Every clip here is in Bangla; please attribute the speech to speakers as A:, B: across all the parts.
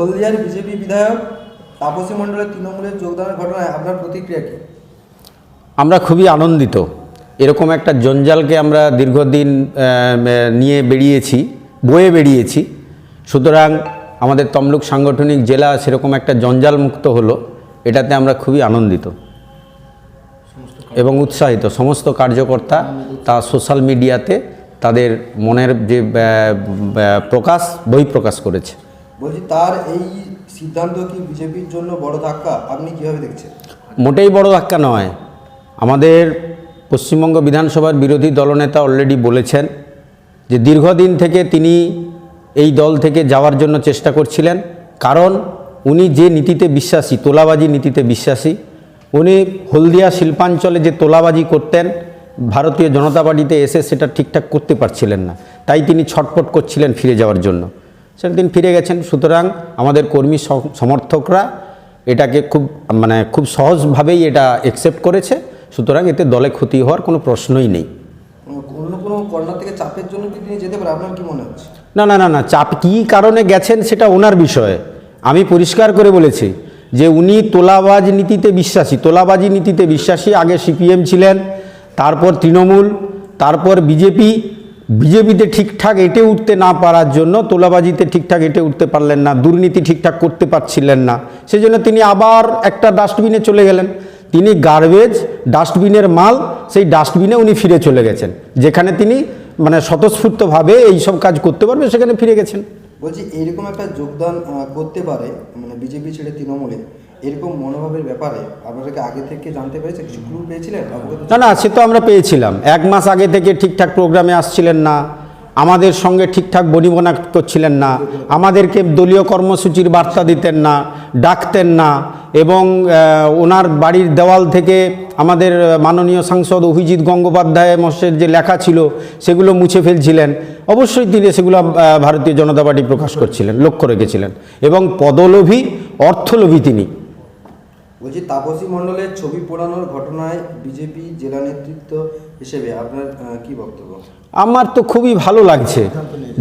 A: হলদিয়ার বিজেপি বিধায়ক তাপসী মণ্ডলের তৃণমূলের যোগদানের ঘটনায় আপনার প্রতিক্রিয়া কি?
B: আমরা খুবই আনন্দিত। এরকম একটা জঞ্জালকে আমরা দীর্ঘদিন নিয়ে বেরিয়েছি বয়ে বেরিয়েছি সুতরাং আমাদের তমলুক সাংগঠনিক জেলা সেরকম একটা জঞ্জাল মুক্ত হলো, এটাতে আমরা খুবই আনন্দিত। এবং উৎসাহিত। সমস্ত কার্যকর্তা তা সোশ্যাল মিডিয়াতে তাদের মনের যে প্রকাশ, বহিঃপ্রকাশ করেছে।
A: বলছি, তার এই সিদ্ধান্ত কি বিজেপির জন্য বড় ধাক্কা? আপনি কীভাবে দেখছেন?
B: মোটেই বড় ধাক্কা নয়। আমাদের পশ্চিমবঙ্গ বিধানসভার বিরোধী দলনেতা অলরেডি বলেছেন যে দীর্ঘদিন থেকে তিনি এই দল থেকে যাওয়ার জন্য চেষ্টা করছিলেন। কারণ উনি যে নীতিতে বিশ্বাসী, তোলাবাজি নীতিতে বিশ্বাসী, উনি হলদিয়া শিল্পাঞ্চলে যে তোলাবাজি করতেন, ভারতীয় জনতা পার্টিতে এসে সেটা ঠিকঠাক করতে পারছিলেন না। তাই তিনি ছটপট করছিলেন ফিরে যাওয়ার জন্য। সেটা তিনি ফিরে গেছেন। সুতরাং আমাদের কর্মী সমর্থকরা এটাকে খুব মানে খুব সহজভাবেই এটা অ্যাকসেপ্ট করেছে। সুতরাং এতে দলে ক্ষতি হওয়ার কোনো প্রশ্নই নেই।
A: অন্য কোনো কর্নার থেকে চাপের জন্য কি তিনি যেতে পারে আপনার কি মনে হচ্ছে?
B: না না না না চাপ কী কারণে গেছেন সেটা ওনার বিষয়ে। আমি পরিষ্কার করে বলেছি যে উনি তোলাবাজ নীতিতে বিশ্বাসী। তোলাবাজি নীতিতে বিশ্বাসী। আগে সিপিএম ছিলেন তারপর তৃণমূল তারপর বিজেপি বিজেপিতে ঠিকঠাক এঁটে উঠতে না পারার জন্য, তোলাবাজিতে ঠিকঠাক এঁটে উঠতে পারলেন না, দুর্নীতি ঠিকঠাক করতে পারছিলেন না। সেই জন্য তিনি আবার একটা ডাস্টবিনে চলে গেলেন। তিনি গার্বেজ ডাস্টবিনের মাল, সেই ডাস্টবিনে উনি ফিরে চলে গেছেন। যেখানে তিনি মানে স্বতঃস্ফূর্তভাবে এইসব কাজ করতে পারবে সেখানে ফিরে গেছেন।
A: বলছি, এরকম একটা যোগদান করতে পারে মানে বিজেপি ছেড়ে তৃণমূলে এরকম মনোভাবের ব্যাপারে আপনারা কি আগে থেকে জানতে পেরেছেন কিছু ক্লু পেয়েছিলেন?
B: না না সে তো আমরা পেয়েছিলাম। এক মাস আগে থেকে ঠিকঠাক প্রোগ্রামে আসছিলেন না। আমাদের সঙ্গে ঠিকঠাক বনিবনা করছিলেন না। আমাদেরকে দলীয় কর্মসূচির বার্তা দিতেন না, ডাকতেন না এবং ওনার বাড়ির দেওয়াল থেকে আমাদের মাননীয় সাংসদ অভিজিৎ গঙ্গোপাধ্যায় মশের যে লেখা ছিল, সেগুলো মুছে ফেলছিলেন। অবশ্যই তিনি সেগুলো ভারতীয় জনতা পার্টি প্রকাশ করছিলেন, লক্ষ্য রেখেছিলেন। এবং পদলোভী, অর্থলোভী তিনি।
A: বলছি, তাপসী মণ্ডলের ছবি পোড়ানোর ঘটনায় বিজেপি জেলা নেতৃত্ব হিসেবে আপনার কি বক্তব্য?
B: আমার তো খুবই ভালো লাগছে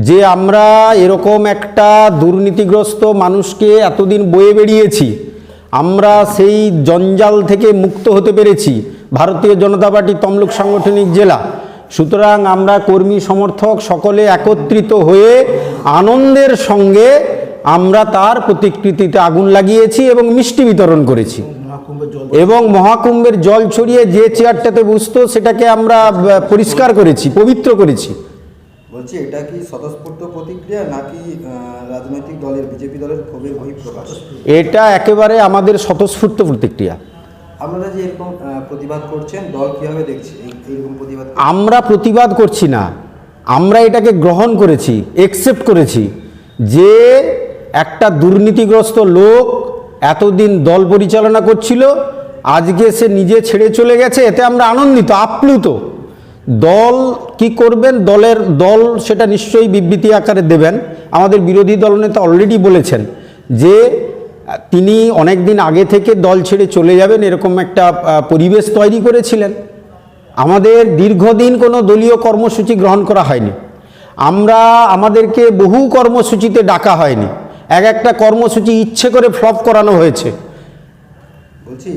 B: যে আমরা এরকম একটা দুর্নীতিগ্রস্ত মানুষকে এতদিন বয়ে বেরিয়েছি আমরা সেই জঞ্জাল থেকে মুক্ত হতে পেরেছি, ভারতীয় জনতা পার্টি তমলুক সাংগঠনিক জেলা। সুতরাং আমরা কর্মী সমর্থক সকলে একত্রিত হয়ে আনন্দের সঙ্গে আমরা তার প্রতিকৃতিতে আগুন লাগিয়েছি এবং মিষ্টি বিতরণ করেছি। এবং মহাকুম্ভের জল ছড়িয়ে যে চেয়ারটাতে বসতো সেটাকে আমরা পরিষ্কার করেছি পবিত্র করেছি।
A: বলছি এটা কি স্বতঃস্ফূর্ত প্রতিক্রিয়া নাকি রাজনৈতিক দলের বিজেপি দলের ক্ষোভের বহিঃপ্রকাশ?
B: এটা একেবারে আমাদের স্বতঃস্ফূর্ত প্রতিক্রিয়া।
A: আপনারা যে এরকম প্রতিবাদ করছেন দল কীভাবে দেখছে এইরকম প্রতিবাদ
B: আমরা প্রতিবাদ করছি না। আমরা এটাকে গ্রহণ করেছি একসেপ্ট করেছি যে একটা দুর্নীতিগ্রস্ত লোক এতদিন দল পরিচালনা করছিল, আজকে সে নিজে ছেড়ে চলে গেছে, এতে আমরা আনন্দিত, আপ্লুত। দল কি করবেন? দলের দল সেটা নিশ্চয়ই বিবৃতি আকারে দেবেন। আমাদের বিরোধী দলনেতা অলরেডি বলেছেন যে, তিনি অনেক দিন আগে থেকে দল ছেড়ে চলে যাবেন, এরকম একটা পরিবেশ তৈরি করেছিলেন। আমাদের দীর্ঘদিন কোনো দলীয় কর্মসূচি গ্রহণ করা হয়নি। আমরা আমাদেরকে বহু কর্মসূচিতে ডাকা হয়নি। এক একটা কর্মসূচি ইচ্ছে করে ফ্লপ করানো হয়েছে।
A: বলছি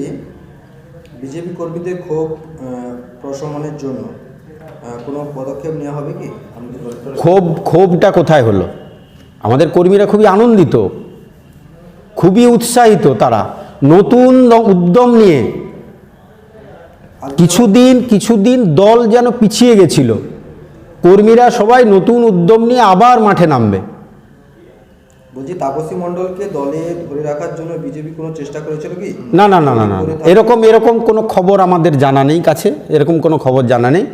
A: বিজেপি কর্মীদের ক্ষোভ প্রশমনের জন্য কোনো পদক্ষেপ নেওয়া হবে কি?
B: ক্ষোভ ক্ষোভটা কোথায় হলো? আমাদের কর্মীরা খুবই আনন্দিত খুবই উৎসাহিত তারা। নতুন উদ্যম নিয়ে কিছুদিন কিছুদিন দল যেন পিছিয়ে গেছিল। কর্মীরা সবাই নতুন উদ্যম নিয়ে আবার মাঠে নামবে।
A: বলছি তাপসী মণ্ডলকে দলে ধরে রাখার জন্য বিজেপি কোনো চেষ্টা করেছিল কি?
B: না না না না না। এরকম এরকম কোনো খবর আমাদের জানা নেই কাছে। এরকম কোনো খবর জানা নেই।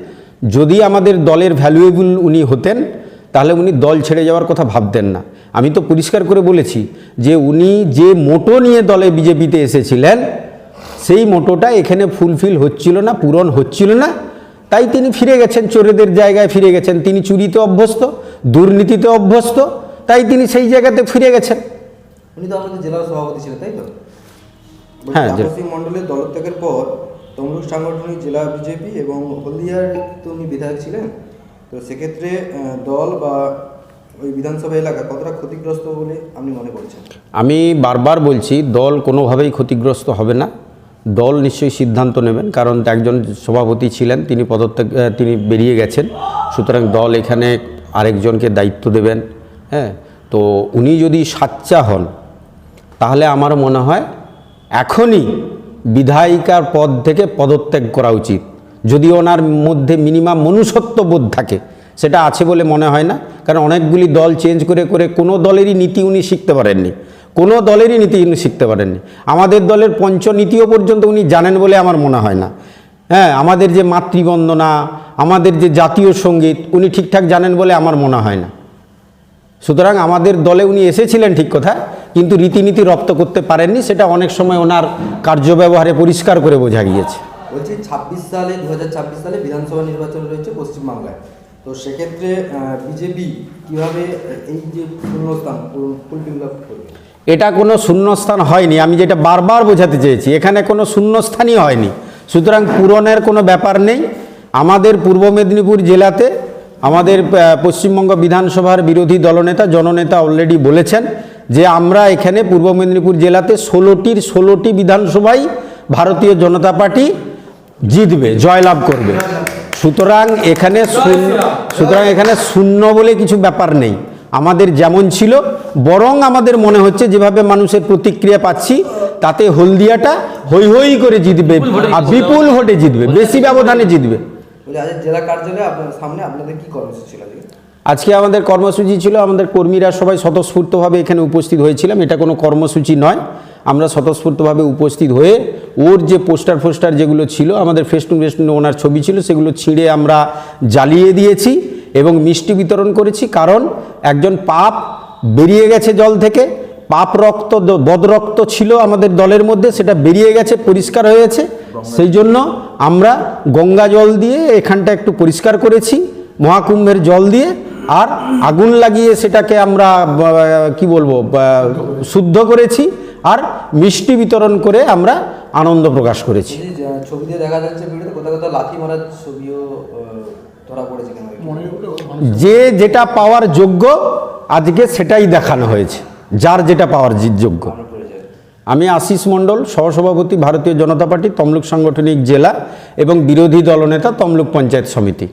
B: যদি আমাদের দলের ভ্যালুয়েবল উনি হতেন তাহলে উনি দল ছেড়ে যাওয়ার কথা ভাবতেন না। আমি তো পরিষ্কার করে বলেছি যে উনি যে মোটো নিয়ে দলে বিজেপিতে এসেছিলেন সেই মোটোটা এখানে ফুলফিল হচ্ছিল না পূরণ হচ্ছিল না। তাই তিনি ফিরে গেছেন চোরেদের জায়গায় ফিরে গেছেন। তিনি চুরিতে অভ্যস্ত দুর্নীতিতে অভ্যস্ত। তাই তিনি সেই জায়গাতে ফিরে গেছেন।
A: উনি তো আমাদের জেলার সভাপতি ছিলেন তাই তো?
B: হ্যাঁ, জেলা-
A: মণ্ডলের দলত্যাগের পর তমলুক সাংগঠনিক জেলা বিজেপি এবং হলদিয়ার তো উনি বিধায়ক ছিলেন তো সেক্ষেত্রে দল বা ওই বিধানসভা এলাকা কতটা ক্ষতিগ্রস্ত বলে আপনি মনে করছেন?
B: আমি বারবার বলছি দল কোনোভাবেই ক্ষতিগ্রস্ত হবে না। দল নিশ্চয়ই সিদ্ধান্ত নেবেন কারণ একজন সভাপতি ছিলেন তিনি পদত্যাগ তিনি বেরিয়ে গেছেন। সুতরাং দল এখানে আরেকজনকে দায়িত্ব দেবেন। হ্যাঁ তো উনি যদি সাচ্চা হন, তাহলে আমার মনে হয় এখনই বিধায়িকার পদ থেকে পদত্যাগ করা উচিত। যদি ওনার মধ্যে মিনিমাম মনুষ্যত্ব বোধ থাকে, সেটা আছে বলে মনে হয় না, কারণ অনেকগুলি দল চেঞ্জ করে করে কোনো দলেরই নীতি উনি শিখতে পারেননি। কোনো দলেরই নীতি উনি শিখতে পারেননি। আমাদের দলের পঞ্চনীতিও পর্যন্ত উনি জানেন বলে আমার মনে হয় না। হ্যাঁ আমাদের যে মাতৃবন্দনা, আমাদের যে জাতীয় সংগীত, উনি ঠিকঠাক জানেন বলে আমার মনে হয় না। সুতরাং আমাদের দলে উনি এসেছিলেন ঠিক কথা কিন্তু রীতিনীতি রপ্ত করতে পারেননি সেটা অনেক সময় ওনার কার্যব্যবহারে পরিষ্কার করে বোঝা গিয়েছে।
A: বলছি ছাব্বিশ সালে দু সালে বিধানসভা নির্বাচন রয়েছে পশ্চিমবাংলায়। তো সেক্ষেত্রে বিজেপি কীভাবে এই যে শূন্যস্থান ফুলফিল করবে?
B: এটা কোনো শূন্যস্থান হয়নি আমি যেটা বারবার বোঝাতে চেয়েছি এখানে কোনো শূন্যস্থানই হয়নি। সুতরাং পূরণের কোনো ব্যাপার নেই আমাদের পূর্ব মেদিনীপুর জেলাতে আমাদের পশ্চিমবঙ্গ বিধানসভার বিরোধী দলনেতা জননেতা অলরেডি বলেছেন যে আমরা এখানে পূর্ব মেদিনীপুর জেলাতে ষোলোটির ষোলোটি বিধানসভায় ভারতীয় জনতা পার্টি জিতবে জয়লাভ করবে। সুতরাং এখানে শূন্য সুতরাং এখানে শূন্য বলে কিছু ব্যাপার নেই। আমাদের যেমন ছিল বরং আমাদের মনে হচ্ছে যেভাবে মানুষের প্রতিক্রিয়া পাচ্ছি তাতে হলদিয়াটা হৈ হৈ করে জিতবে আর বিপুল ভোটে জিতবে বেশি ব্যবধানে জিতবে।
A: আজ জেলা কার্যালয়ে সামনে আপনাদের কি কর্মসূচি ছিল আজকে?
B: আমাদের কর্মসূচি ছিল, আমাদের কর্মীরা সবাই স্বতঃস্ফূর্তভাবে এখানে উপস্থিত হয়েছিলাম। এটা কোনো কর্মসূচি নয়। আমরা স্বতঃস্ফূর্তভাবে উপস্থিত হয়ে ওর যে পোস্টার ফোস্টার যেগুলো ছিল, আমাদের ফেস্টুন ফেস্টুন ওনার ছবি ছিল, সেগুলো ছিঁড়ে আমরা জ্বালিয়ে দিয়েছি এবং মিষ্টি বিতরণ করেছি। কারণ একজন পাপ বেরিয়ে গেছে জল থেকে, পাপ রক্ত বদরক্ত ছিল আমাদের দলের মধ্যে, সেটা বেরিয়ে গেছে, পরিষ্কার হয়েছে সেই জন্য আমরা গঙ্গা জল দিয়ে এখানটা একটু পরিষ্কার করেছি মহাকুম্ভের জল দিয়ে আর আগুন লাগিয়ে সেটাকে আমরা কি বলব শুদ্ধ করেছি আর মিষ্টি বিতরণ করে আমরা আনন্দ প্রকাশ করেছি।
A: দেখা যাচ্ছে কোথাও কোথাও লাথি মারার ছবিও
B: যে যেটা পাওয়ার যোগ্য আজকে সেটাই দেখানো হয়েছে যার যেটা পাওয়ার যোগ্য। আমি আশিস মণ্ডল, সহসভাপতি ভারতীয় জনতা পার্টি, তমলুক সাংগঠনিক জেলা এবং বিরোধী দলনেতা তমলুক পঞ্চায়েত সমিতি।